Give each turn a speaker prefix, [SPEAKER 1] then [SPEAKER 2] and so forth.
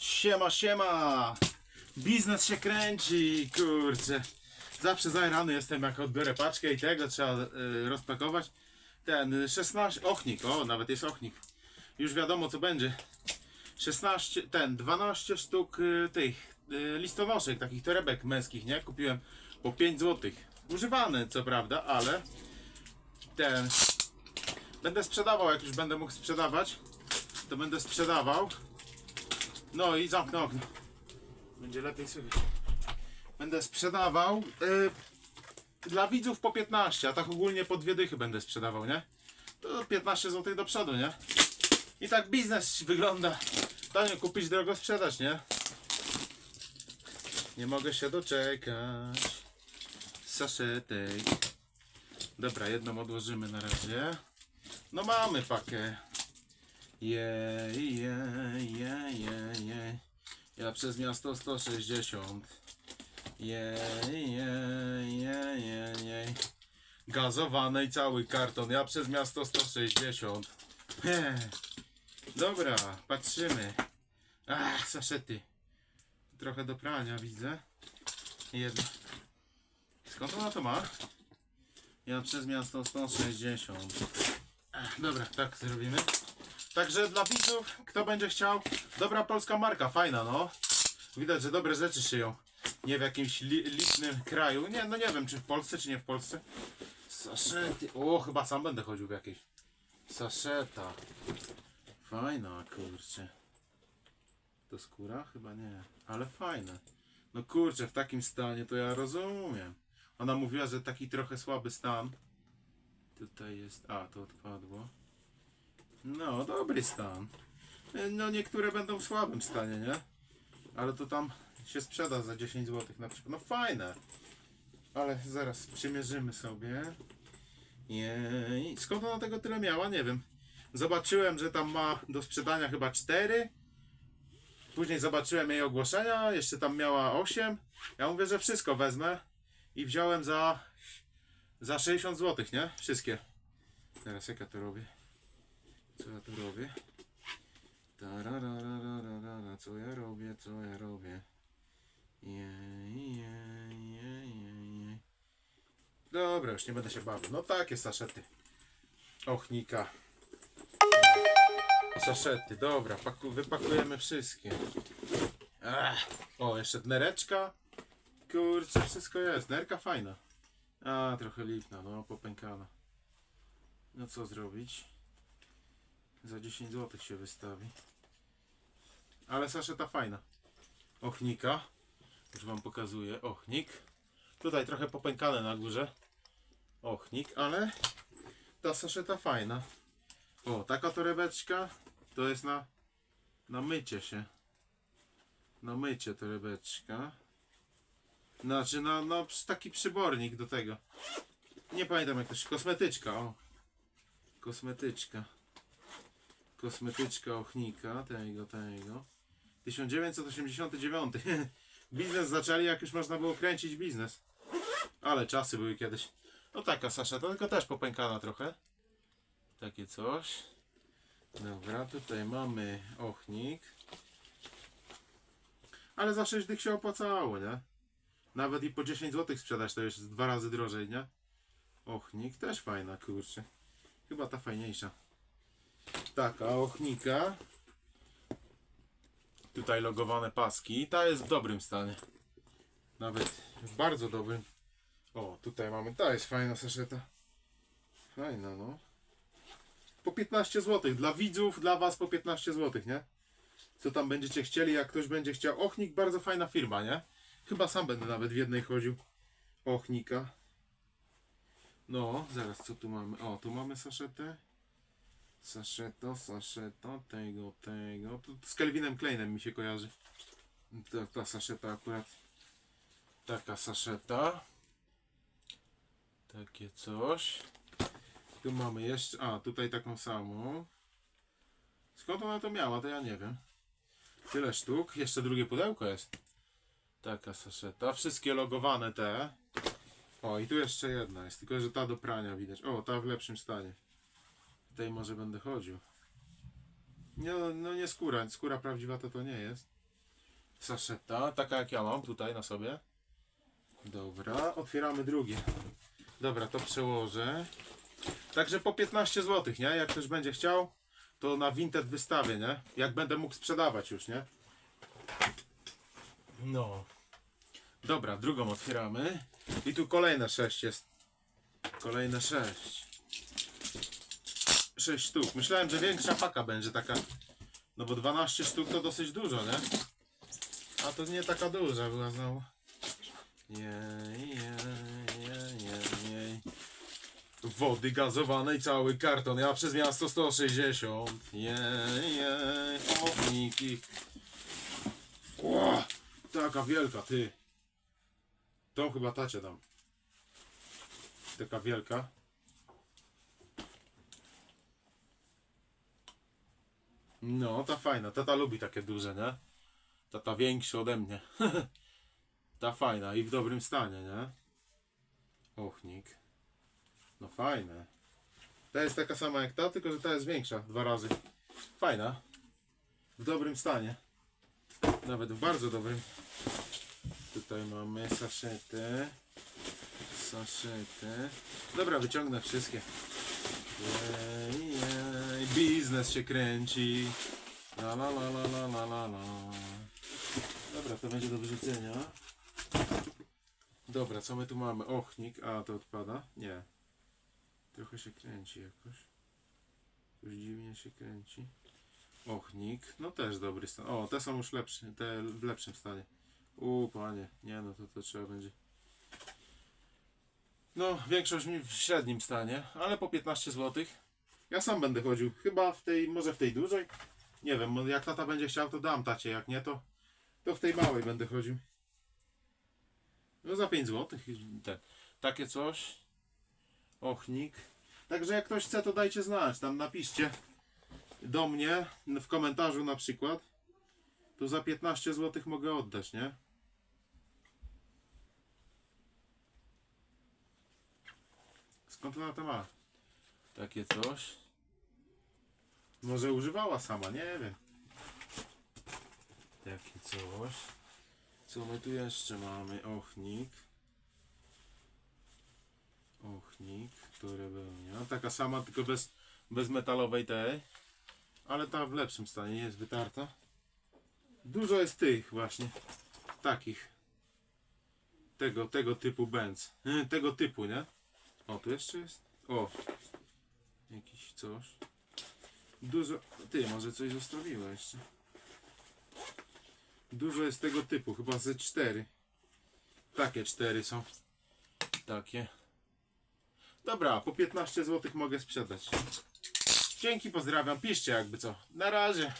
[SPEAKER 1] Siema, siema! Biznes się kręci, kurczę. Zawsze zajrany jestem, jak odbiorę paczkę i tego trzeba y, rozpakować. Ten y, 16, ochnik, o, nawet jest ochnik. Już wiadomo co będzie. 16, ten, 12 sztuk y, tych y, listonoszek, takich torebek męskich, nie? Kupiłem po 5 zł. Używane, co prawda, ale ten. Będę sprzedawał, jak już będę mógł sprzedawać, to będę sprzedawał. No i zamknę okno. Będzie lepiej słychać. Będę sprzedawał y, dla widzów po 15, a tak ogólnie po dwie dychy będę sprzedawał, nie? To 15 zł do przodu, nie? I tak biznes wygląda. Tanio kupić, drogo sprzedać, nie? Nie mogę się doczekać. Saszetek. Dobra, jedną odłożymy na razie. No mamy pakę. Jej, jej, jej, jej, jej. Ja przez miasto 160. Jej, jej, jej, jej, jej. Gazowane i cały karton. Ja przez miasto 160. He. Dobra, patrzymy. Ach, saszety. Trochę do prania widzę. Jedno. Skąd ona to ma? Ja przez miasto 160. Ach, dobra, tak zrobimy. Także dla widzów, kto będzie chciał, dobra polska marka, fajna no. Widać, że dobre rzeczy szyją. Nie w jakimś li licznym kraju. Nie, no nie wiem, czy w Polsce, czy nie w Polsce. Saszety. O, chyba sam będę chodził w jakiejś. Saszeta. Fajna, kurczę. To skóra? Chyba nie. Ale fajne. No kurczę, w takim stanie to ja rozumiem. Ona mówiła, że taki trochę słaby stan. Tutaj jest. A, to odpadło. No, dobry stan. No, niektóre będą w słabym stanie, nie? Ale to tam się sprzeda za 10 zł na przykład. No, fajne. Ale zaraz przymierzymy sobie. Jej. Skąd ona tego tyle miała? Nie wiem. Zobaczyłem, że tam ma do sprzedania chyba 4. Później zobaczyłem jej ogłoszenia, jeszcze tam miała 8. Ja mówię, że wszystko wezmę. I wziąłem za, za 60 zł, nie? Wszystkie. Teraz jak ja to robię? Co ja tu robię? Tarararararara, co ja robię, co ja robię? Jej, jej, jej, jej. Dobra, już nie będę się bawił. No takie saszety. Ochnika. Saszety, dobra, paku, wypakujemy wszystkie. O, jeszcze nereczka. Kurczę, wszystko jest. Nerka fajna. A, trochę lipna, no, popękana. No co zrobić? Za 10 zł się wystawi. Ale saszeta fajna. Ochnika. Już wam pokazuję. Ochnik. Tutaj trochę popękane na górze. Ochnik, ale ta saszeta fajna. O, taka torebeczka to jest na, na mycie się. Na mycie torebeczka. Znaczy na, na taki przybornik do tego. Nie pamiętam jak to się... Kosmetyczka, o. Kosmetyczka. Kosmetyczka ochnika, tego, tego. 1989. biznes zaczęli jak już można było kręcić biznes. Ale czasy były kiedyś. No taka Sasza, to tylko też popękana trochę. Takie coś. Dobra, tutaj mamy ochnik. Ale za 6 dych się opłacało, nie? Nawet i po 10 zł sprzedać to jest dwa razy drożej, nie? Ochnik też fajna, kurczę. Chyba ta fajniejsza. Taka ochnika. Tutaj logowane paski. Ta jest w dobrym stanie. Nawet w bardzo dobrym. O, tutaj mamy. Ta jest fajna saszeta. Fajna, no. Po 15 zł. Dla widzów, dla was po 15 zł, nie? Co tam będziecie chcieli, jak ktoś będzie chciał. Ochnik, bardzo fajna firma, nie? Chyba sam będę nawet w jednej chodził. Ochnika. No, zaraz co tu mamy? O, tu mamy saszetę. Saszeto, saszeto, tego, tego. To z Kelvinem Kleinem mi się kojarzy. Ta, ta saszeta akurat. Taka saszeta. Takie coś. Tu mamy jeszcze. A, tutaj taką samą. Skąd ona to miała, to ja nie wiem. Tyle sztuk. Jeszcze drugie pudełko jest. Taka saszeta. Wszystkie logowane te. O, i tu jeszcze jedna jest. Tylko, że ta do prania widać. O, ta w lepszym stanie. Tutaj może będę chodził. Nie, no nie skóra. Skóra prawdziwa to to nie jest. Saszeta, taka jak ja mam tutaj na sobie. Dobra, otwieramy drugie. Dobra, to przełożę. Także po 15 zł, nie? Jak ktoś będzie chciał, to na Vinted wystawię, nie? Jak będę mógł sprzedawać już, nie? No. Dobra, drugą otwieramy. I tu kolejne 6 jest. Kolejne 6. 6 sztuk. Myślałem, że większa paka będzie taka. No bo 12 sztuk to dosyć dużo, nie? A to nie taka duża była znowu. Jej, jej, jej, jej, jej. Wody gazowanej cały karton. Ja przez miasto 160. Jej, jej. Ochniki. Ło, taka wielka, ty. Tą chyba tacie dam. Taka wielka. No, ta fajna. Tata lubi takie duże, nie? Tata większy ode mnie. ta fajna i w dobrym stanie, nie? Ochnik. No fajne. Ta jest taka sama jak ta, tylko że ta jest większa. Dwa razy. Fajna. W dobrym stanie. Nawet w bardzo dobrym. Tutaj mamy saszety. Saszety. Dobra, wyciągnę wszystkie. Jej, biznes się kręci. La la la la la la la. Dobra, to będzie do wyrzucenia. Dobra, co my tu mamy? Ochnik, a to odpada? Nie. Trochę się kręci jakoś. Już dziwnie się kręci. Ochnik, no też dobry stan. O, te są już lepsze, te w lepszym stanie. U, panie, nie no, to, to trzeba będzie. No, większość mi w średnim stanie, ale po 15 zł. Ja sam będę chodził, chyba w tej, może w tej dużej. Nie wiem, jak tata będzie chciał, to dam tacie, jak nie, to, to w tej małej będę chodził. No za 5 zł. Takie coś. Ochnik. Także jak ktoś chce, to dajcie znać. Tam napiszcie do mnie w komentarzu na przykład. To za 15 zł mogę oddać, nie? Skąd ona to ma? Takie coś. Może używała sama, nie wiem. Takie coś. Co my tu jeszcze mamy? Ochnik. Ochnik, który był, nie? Taka sama, tylko bez, bez metalowej tej. Ale ta w lepszym stanie, nie jest wytarta. Dużo jest tych właśnie. Takich. Tego, tego typu Benz. Yy, Tego typu, nie? O, tu jeszcze jest. O. Jakiś coś. Dużo. Ty, może coś zostawiła jeszcze. Dużo jest tego typu, chyba ze cztery. Takie cztery są. Takie. Dobra, po 15 zł mogę sprzedać. Dzięki, pozdrawiam. Piszcie jakby co. Na razie.